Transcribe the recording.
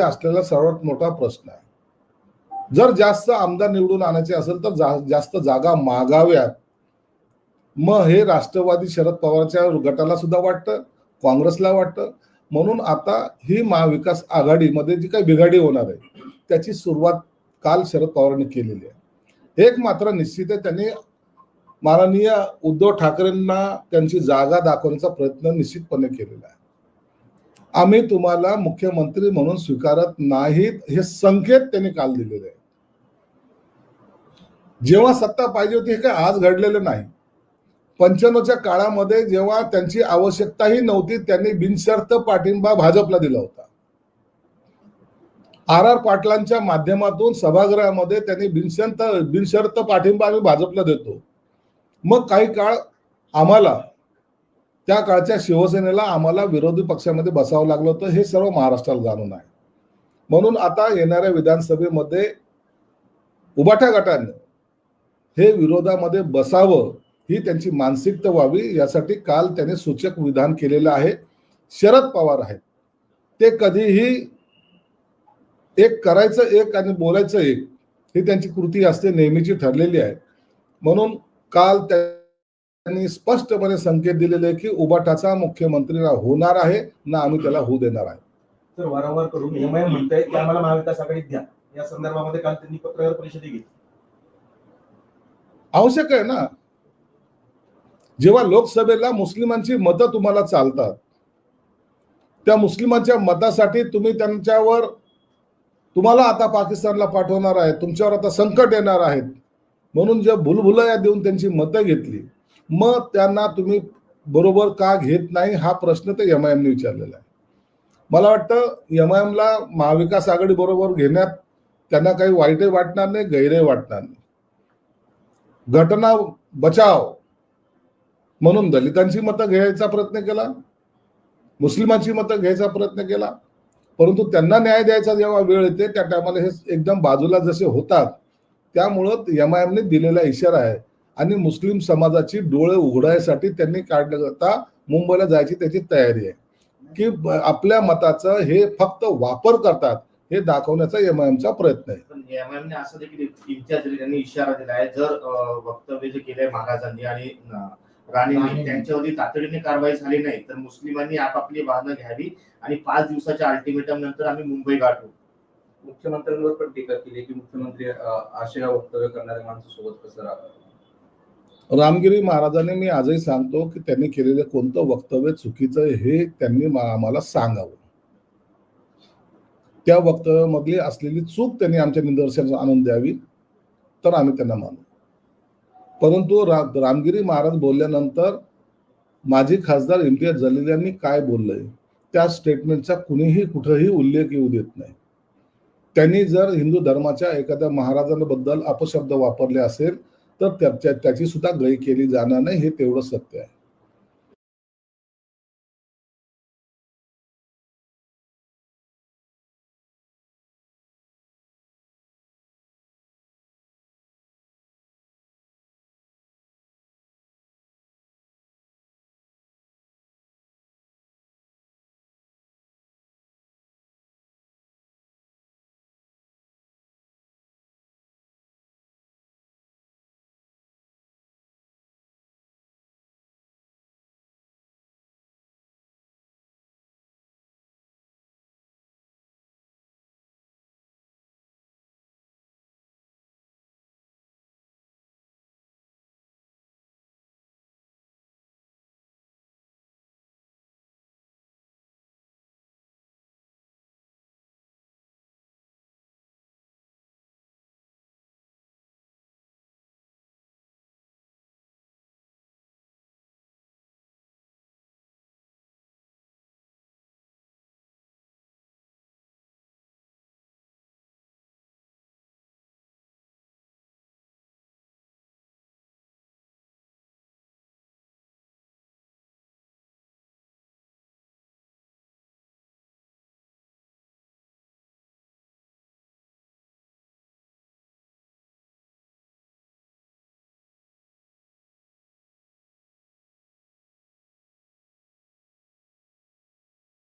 असलेला सर्वात मोठा प्रश्न आहे. जर जास्त आमदार निवडून आणायचे असेल तर जा, जास्त जागा मागाव्यात. मग हे राष्ट्रवादी शरद पवारच्या गटाला सुद्धा वाटतं काँग्रेसला वाटतं. म्हणून आता ही महाविकास आघाडीमध्ये जी काही बिघाडी होणार आहे त्याची सुरुवात काल शरद पवारांनी केलेली आहे. एक मात्र निश्चित आहे त्यांनी माननीय उद्धव ठाकरेंना त्यांची जागा दाखवण्याचा प्रयत्न निश्चितपणे केलेला आहे. आम्ही तुम्हाला मुख्यमंत्री म्हणून स्वीकारत नाहीत हे संकेत त्यांनी काल दिलेले आहेत. जेव्हा सत्ता पाहिजे होती हे काय आज घडलेलं नाही. पंच्याण्णवच्या काळामध्ये जेव्हा त्यांची आवश्यकताही नव्हती त्यांनी बिनशर्त पाठिंबा भाजपला दिला होता. आर आर पाटलांच्या माध्यमातून सभागृहामध्ये त्यांनी बिनशर्त बिनशर्त पाठिंबा आम्ही भाजपला देतो. मग काही काळ आम्हाला त्या काळच्या शिवसेनेला आम्हाला विरोधी पक्षामध्ये बसावं लागलं होतं हे सर्व महाराष्ट्राला जाणून आहे. म्हणून आता येणाऱ्या विधानसभेमध्ये उबाठा गटाने हे विरोधामध्ये बसावं ही त्यांची मानसिकता व्हावी यासाठी काल त्याने सूचक विधान केलेलं आहे. शरद पवार आहेत. ते कधीही एक करायचं एक आणि बोलायचं एक ही त्यांची कृती असते नेहमीची ठरलेली आहे. म्हणून काल त्या त्यांनी स्पष्टपणे संकेत दिलेले की उबाटाचा मुख्यमंत्री होणार आहे ना आम्ही त्याला होऊ देणार आहे. तर वारंवार करून एमआय म्हणताय की आम्हाला महाविकास आघाडीत द्या. या संदर्भामध्ये काल त्यांनी पत्रकार परिषदे घेतली. आवश्यक आहे ना? जेव्हा लोकसभेला मुस्लिमांची मतं तुम्हाला चालतात त्या मुस्लिमांच्या मतासाठी तुम्ही त्यांच्यावर तुम्हाला आता पाकिस्तानला पाठवणार आहे तुमच्यावर आता संकट येणार आहेत. म्हणून जे भुलभुलया देऊन त्यांची मतं घेतली मग त्यांना तुम्ही बरोबर का घेत नाही हा प्रश्न तर एम आय एमने विचारलेला आहे. मला वाटतं एम आय एमला महाविकास आघाडी बरोबर घेण्यात त्यांना काही वाईटही वाटणार नाही गैरही वाटणार नाही. घटना बचाव म्हणून दलितांची मतं घ्यायचा प्रयत्न केला मुस्लिमांची मतं घ्यायचा प्रयत्न केला परंतु त्यांना न्याय द्यायचा जेव्हा वेळ येते त्या टायमाला हे एकदम बाजूला जसे होतात त्यामुळं एम आय एमने दिलेला इशारा आहे. आणि मुस्लिम समाजाची डोळे उघडायसाठी त्यांनी काढलं आता मुंबईला जायची त्याची तयारी आहे. की आपल्या मताचं हे फक्त वापर करतात हे दाखवण्याचा एम आय एमचा प्रयत्न आहे. पण एमआयएमने असं देखील इम्तियाज अली यांनी इशारा दिला आहे जर वक्तव्य जे केलंय महाराजांनी आणि राणींनी राणींनी. त्यांच्यावरती तातडीने कारवाई झाली नाही तर मुस्लिमांनी आपापली वाहनं घ्यावी आणि पाच दिवसाच्या अल्टिमेटम नंतर आम्ही मुंबई गाठू. मुख्यमंत्र्यांवर पण टीका केली की मुख्यमंत्री अशा वक्तव्य करणाऱ्या माणसासोबत कसं राहतात? रामगिरी महाराजांनी मी आजही सांगतो की त्यांनी केलेलं कोणतं वक्तव्य चुकीचं हे त्यांनी आम्हाला सांगावं. त्या वक्तव्यामधली असलेली चूक त्यांनी आमच्या निदर्शनास आणून द्यावी तर आम्ही त्यांना मानू. परंतु रा रामगिरी महाराज बोलल्यानंतर माजी खासदार इम्तियाज जलील यांनी काय बोललंय त्या स्टेटमेंटचा कुणीही कुठेही उल्लेख येऊ देत नाही. त्यांनी जर हिंदू धर्माच्या एखाद्या महाराजांबद्दल अपशब्द वापरले असेल तर त्याची सुद्धा गय केली जाणार नाही हे तेवढं सत्य आहे.